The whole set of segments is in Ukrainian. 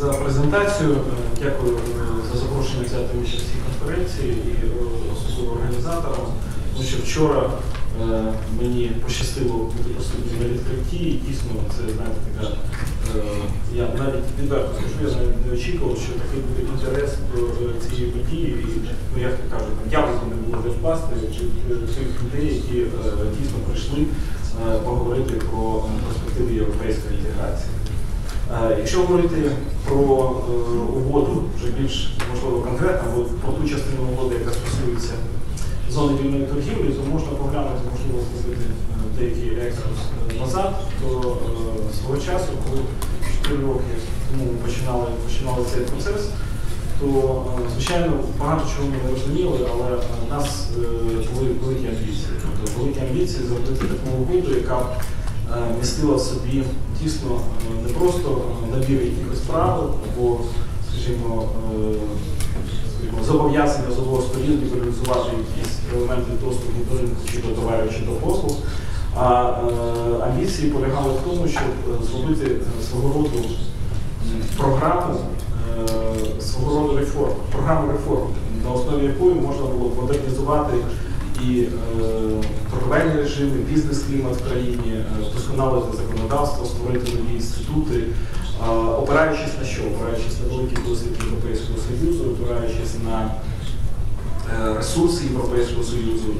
за презентацію. Е, Дякую е, за запрошення взяти участь в конференції і е, особливо організаторам. Тому що вчора мені пощастило бути присутнім на відкритті, і дійсно це знаєте така. Я навіть відверто скажу, я навіть не очікував, що такий буде інтерес до цієї події. І, ну як то кажуть, яблуко не було де впасти е, людей, які дійсно прийшли поговорити про перспективи європейської інтеграції. Е, Якщо говорити про е, угоду вже більш можливо конкретно, або про ту частину угоди, яка стосується зони вільної торгівлі, то можна поглянути, можливо, зробити е, деякий екскурс назад е, свого часу, коли 4 роки тому починали, починали цей процес, то звичайно багато чого ми не розуміли, але у нас були великі амбіції. Тобто великі амбіції зробити таку угоду, яка містила в собі дійсно е, не просто е, набір якихось правил або, скажімо, е, зобов'язання з обох сторін лібералізувати якісь елементи доступу до ринку чи до товарів, чи до послуг. А е, амбіції полягали в тому, щоб е, зробити е, свого роду програму, е, свого роду реформ, програму реформ, на основі якої можна було модернізувати і е, торговельні режими, бізнес-клімат в країні, е, вдосконалити законодавство, створити нові інститути, е, опираючись на що? Опираючись на великий досвід Європейського Союзу, опираючись на ресурси Європейського Союзу.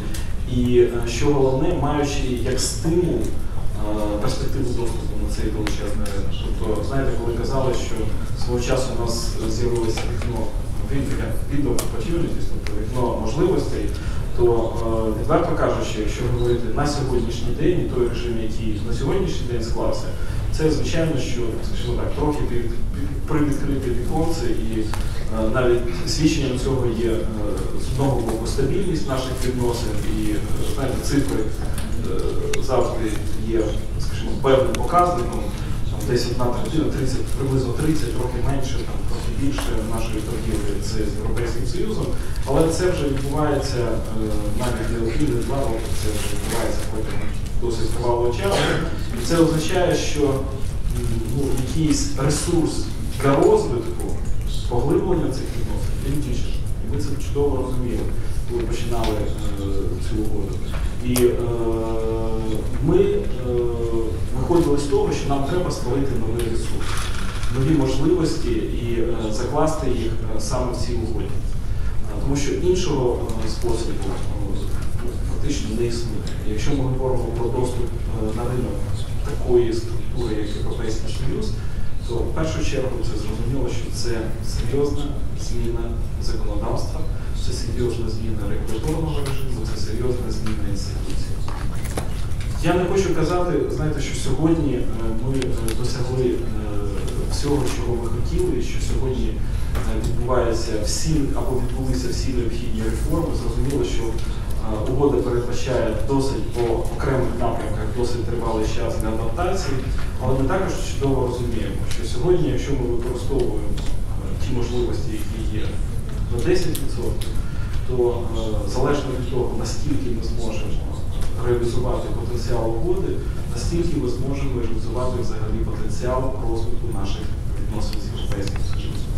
І що головне, маючи як стимул перспективу доступу на цей величезний ринок. Тобто, знаєте, коли казали, що свого часу у нас з'явилося вікно opportunities, тобто вікно можливостей, то е, відверто кажучи, якщо говорити на сьогоднішній день і той режим, який на сьогоднішній день склався, це звичайно, що скажімо так, трохи привідкрите віконце і е, навіть свідченням цього є е, з одного боку стабільність наших відносин і знаєте, цифри завжди є, скажімо, певним показником. Там десь одна третина, 30, приблизно 30, трохи менше, там трохи більше нашої торгівлі це з Європейським Союзом. Але це вже відбувається навіть для України два роки, це вже відбувається протягом досить тривалого часу. І це означає, що ну, якийсь ресурс для розвитку, поглиблення цих відносин, він більше. І ми це чудово розуміли, коли починали е, цю угоду. І е, ми е, виходили з того, що нам треба створити новий ресурс, нові можливості і е, закласти їх е, саме в цій угоді. Тому що іншого е, способу ну, фактично не існує. Якщо ми говоримо про доступ на ринок такої структури, як Європейський Союз, то в першу чергу це зрозуміло, що це серйозна зміна законодавства, це серйозна зміна регуляторного режиму, це серйозна зміна інституцій. Я не хочу казати, знаєте, що сьогодні е, ми е, досягли е, всього, чого ми хотіли, що сьогодні відбуваються всі або відбулися всі необхідні реформи. Зрозуміло, що угода передбачає досить по окремих напрямках досить тривалий час для адаптації, але ми також чудово розуміємо, що сьогодні, якщо ми використовуємо ті можливості, які є на 10%, то е, залежно від того, наскільки ми зможемо реалізувати потенціал угоди, настільки ми зможемо реалізувати взагалі потенціал розвитку наших відносин з Європейським Союзом.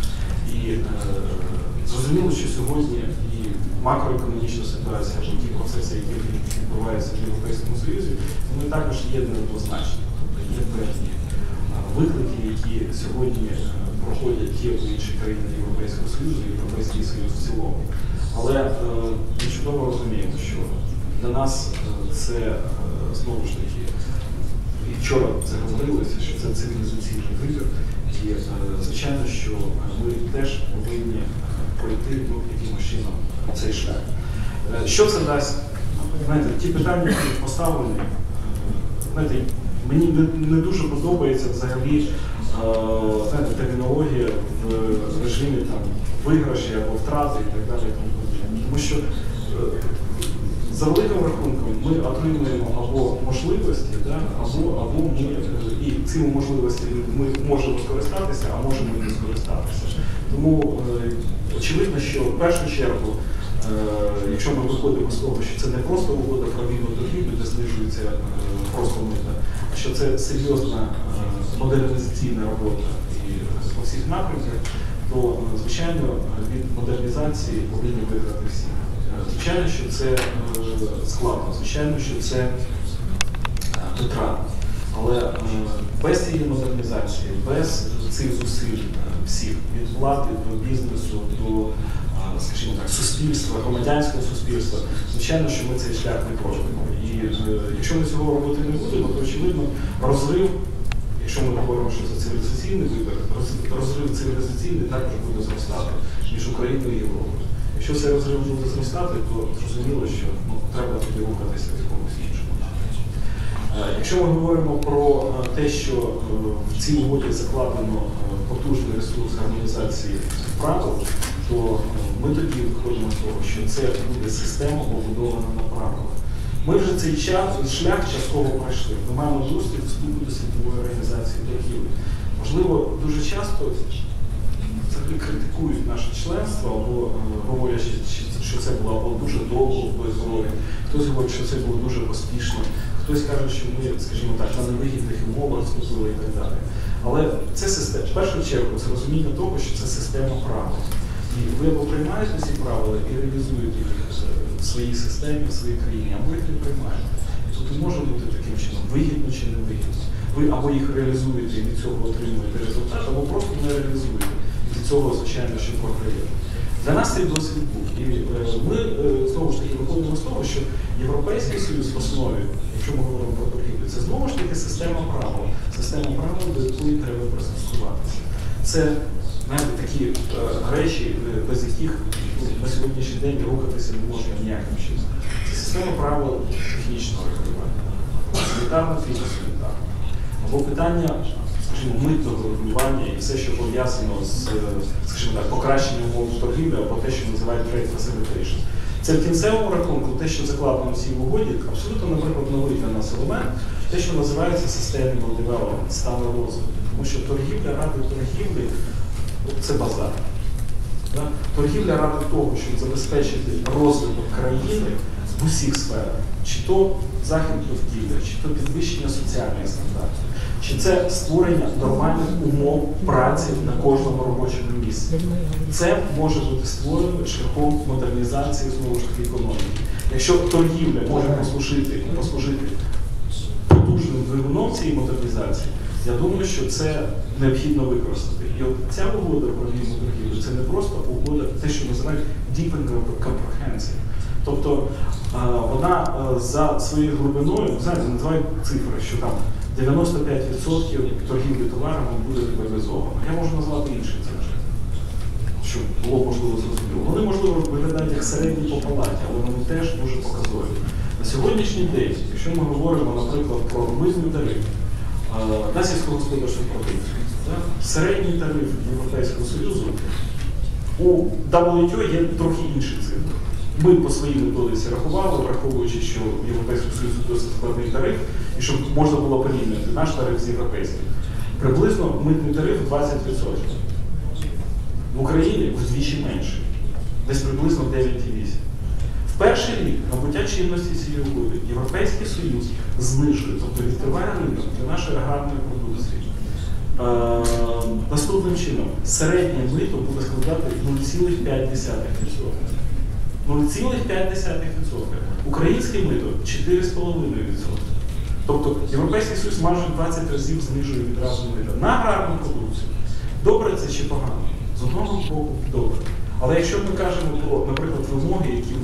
І е, зрозуміло, що сьогодні і макроекономічна ситуація, або ті процеси, які відбуваються в Європейському Союзі, вони також є неоднозначні. Тобто є певні е, виклики, які сьогодні е, проходять ті або інші країни Європейського Союзу, Європейський Союз в цілому. Але е, ми чудово розуміємо, що для нас е, це е, знову ж таки, і вчора це говорилося, що це цивілізаційний вибір. І звичайно, що ми теж повинні пройти ну, якимось чином цей шлях. Що це дасть? Знаєте, ті питання, які поставлені, знаєте, мені не, дуже подобається взагалі знаєте, термінологія в режимі там, виграші або втрати і так далі. тому. Що е, за великим рахунком ми отримуємо або можливості, да, або, або ми і цими можливостями ми можемо скористатися, а можемо і не скористатися. Тому е, очевидно, що в першу чергу, е, якщо ми виходимо з того, що це не просто угода про вільну торгівлю, де знижується просто мита, а що це серйозна модернізаційна робота і по всіх напрямках, то е, звичайно від модернізації повинні виграти всі. Е, Звичайно, що це е, складно, звичайно, що це витратно. Але без цієї модернізації, без цих зусиль всіх від влади до бізнесу, до скажімо так, суспільства, громадянського суспільства, звичайно, що ми цей шлях не пройдемо. І якщо ми цього робити не будемо, то очевидно розрив, якщо ми говоримо, що це цивілізаційний вибір, розрив цивілізаційний також буде зростати між Україною і Європою. Якщо цей розрив буде зростати, то зрозуміло, що ну, треба тоді рухатися в якомусь іншому напрямку. Е, Якщо ми говоримо про е, те, що е, в цій угоді закладено потужний ресурс гармонізації правил, то ми тоді виходимо з того, що це буде система побудована на правилах. Ми вже цей час, шлях частково пройшли. Ми маємо досвід вступу до світової організації торгівлі. Можливо, дуже часто взагалі критикують наше членство або е, говорять, що- це було дуже довго в беззорі. Хтось говорить, що це було дуже поспішно. Хтось каже, що ми, скажімо так, на невигідних умовах вступили і так далі. Але це система. В першу чергу це розуміння того, що це система правил. І ви або приймаєте ці правила і реалізуєте їх е, в своїй системі, в своїй країні, або їх не приймаєте. Тут не може бути таким чином, вигідно чи не вигідно. Ви або їх реалізуєте і від цього отримуєте результат, або просто не реалізуєте. І від цього, звичайно, що програєте. Для нас цей досвід був. І е, ми е, знову ж таки виходимо з того, що Європейський Союз в основі, якщо ми говоримо про торгівлю, це знову ж таки система правил. Система правил, до якої треба пристосуватися. Це знаєте, такі е, речі, без яких на сьогоднішній день рухатися не можна ніяким чином. Це система правил технічного регулювання, санітарно фітосанітарно або питання, скажімо, митного регулювання і все, що пов'язано з, скажімо так, покращенням умов торгівлі або те, що називають trade facilitation. Це в кінцевому рахунку, те, що закладено в цій угоді, абсолютно, наприклад, новий для нас елемент, те, що називається sustainable development, сталий розвиток. Тому що торгівля ради торгівлі це базар. Да? Торгівля ради того, щоб забезпечити розвиток країни в усіх сферах, чи то захід довкілля, чи то підвищення соціальних стандартів, чи це створення нормальних умов праці на кожному робочому місці. Це може бути створено шляхом модернізації знову ж таки економіки. Якщо торгівля може послужити, послужити потужним двигуном цієї модернізації, я думаю, що це необхідно використати. І от ця угода про вільну торгівлю це не просто угода, те, що називають deepened comprehensive. Тобто вона за своєю глибиною, знаєте, називають цифри, що там 95% торгівлі товарами буде лібералізовано. Я можу назвати інші цифри, щоб було можливо зрозуміло. Вони, можливо, виглядають як середні по палаті, але вони теж дуже показові. На сьогоднішній день, якщо ми говоримо, наприклад, про митний тариф е, на сільськогосподарську продукцію, середній тариф Європейського Союзу у WTO є трохи інші цифри. Ми по своїй методиці рахували, враховуючи, що в Європейському Союзі досить складний тариф, і щоб можна було порівняти наш тариф з європейським. Приблизно митний тариф 20%. В Україні вдвічі менше, десь приблизно 9,8. Перший рік набуття чинності цієї угоди Європейський Союз знижує, тобто відкриває ринок для нашої аграрної продукції. Е, наступним чином, середнє мито буде складати 0,5%. 0,5%. Українське мито 4,5%. Тобто Європейський Союз майже 20 разів знижує відразу мито на аграрну продукцію. Добре це чи погано? З одного боку, добре. Але якщо ми кажемо про, наприклад, вимоги, які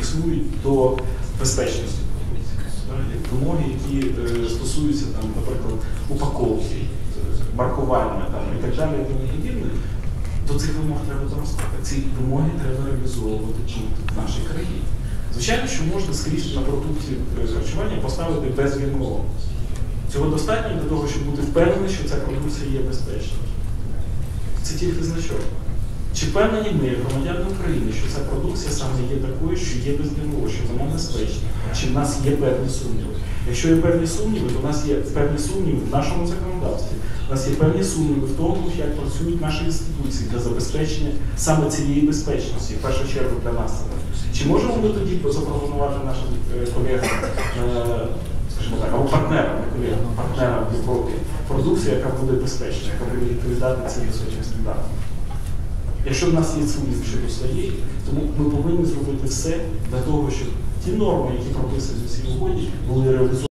існують до безпечності як вимоги, які е, стосуються, там, наприклад, упаковки, е, маркування там, і так далі, і тому подібне, до цих вимог треба доростати. Ці вимоги треба реалізовувати в нашій країні. Звичайно, що можна скрізь на продукті е, харчування поставити без ГМО. Цього достатньо для того, щоб бути впевнений, що ця продукція є безпечною. Це тільки значок. Чи впевнені ми, як громадяни України, що ця продукція саме є такою, що є без ГМО, що вона безпечна, чи в нас є певні сумніви? Якщо є певні сумніви, то в нас є певні сумніви в нашому законодавстві. У нас є певні сумніви в тому, як працюють наші інституції для забезпечення саме цієї безпечності, в першу чергу для нас. Чи можемо ми тоді запропонувати нашим е, колегам, е, скажімо так, або партнерам, не колегам, партнерам в Європі продукція, яка буде безпечна, яка буде відповідати цим високим стандартам. Якщо в нас є сумнів щодо своєї, тому ми повинні зробити все для того, щоб ті норми, які прописані в цій угоді, були реалізовані.